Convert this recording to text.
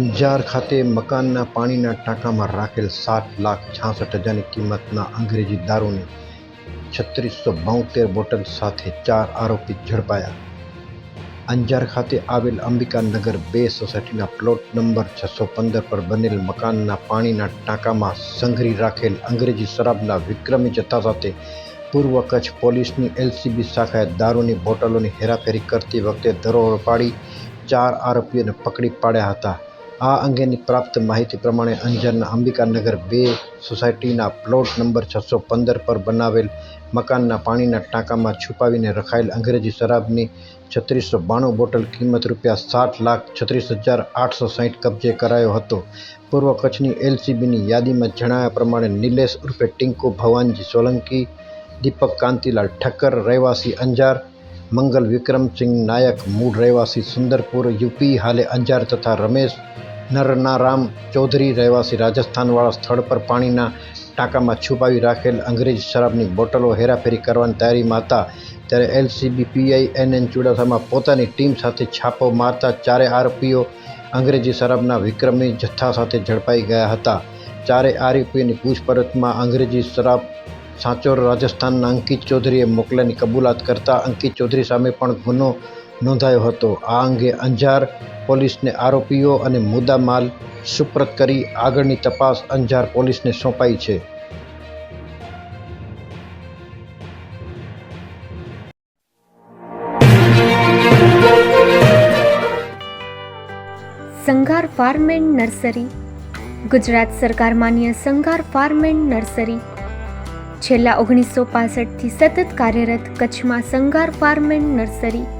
અંજાર ખાતે મકાનના પાણીના ટાંકામાં રાખેલ સાત લાખ છાસઠ હજારની કિંમતના અંગ્રેજી દારૂની છત્રીસો બોતેર બોટલ સાથે ચાર આરોપી ઝડપાયા. અંજાર ખાતે આવેલ અંબિકાનગર બે સોસાયટીના પ્લોટ નંબર છસો પંદર પર બનેલ મકાનના પાણીના ટાંકામાં સંઘરી રાખેલ અંગ્રેજી શરાબના વિક્રમી જથ્થા સાથે પૂર્વ કચ્છ પોલીસની એલસીબી શાખાએ દારૂની બોટલોની હેરાફેરી કરતી વખતે દરોડ પાડી ચાર આરોપીઓને પકડી પાડ્યા હતા. આ અંગેની પ્રાપ્ત માહિતી પ્રમાણે અંજારના અંબિકાનગર બે સોસાયટીના પ્લોટ નંબર છસો પંદર પર બનાવેલ મકાનના પાણીના ટાંકામાં છુપાવીને રખાયેલ અંગ્રેજી શરાબની છત્રીસો બાણું બોટલ કિંમત રૂપિયા સાત લાખ છત્રીસ હજાર આઠસો સાહીઠ કબજે કરાયો હતો. પૂર્વ કચ્છની એલસીબીની યાદીમાં જણાવ્યા પ્રમાણે નિલેશ ઉર્ફે ટિંકુ ભવાનજી સોલંકી, દીપક કાંતિલાલ ઠક્કર રહેવાસી અંજાર, મંગલ વિક્રમસિંહ નાયક મૂળ રહેવાસી સુંદરપુર, યુપી હાલે અંજાર તથા રમેશ નરનારામ ચૌધરી રહેવાસી રાજસ્થાનવાળા સ્થળ પર પાણીના ટાંકામાં છુપાવી રાખેલ અંગ્રેજી શરાબની બોટલો હેરાફેરી કરવાની તૈયારીમાં હતા ત્યારે LCB, PI N N Chudasama પોતાની ટીમ સાથે છાપો મારતા ચારે આરોપીઓ અંગ્રેજી શરાબના વિક્રમી જથ્થા સાથે ઝડપાઈ ગયા હતા. ચારે આરોપીઓની પૂછપરછમાં અંગ્રેજી શરાબ સાંચોર રાજસ્થાનના અંકિત ચૌધરીએ મોકલાની કબૂલાત કરતા અંકિત ચૌધરી સામે પણ ગુનો નોંધાયો હતો. આ અંગે અંજાર પોલીસને આરોપીઓ અને મુદ્દામાલ સુપ્રત કરી આગળની તપાસ અંજાર પોલીસને સોંપાઈ છે. Sanghar farm and nursery. Gujarat સરકાર માન્ય સંઘાર ફાર્મ એન્ડ નર્સરી. છેલ્લા ઓગણીસો પાસઠથી સતત કાર્યરત કચ્છમાં Sanghar farm and nursery.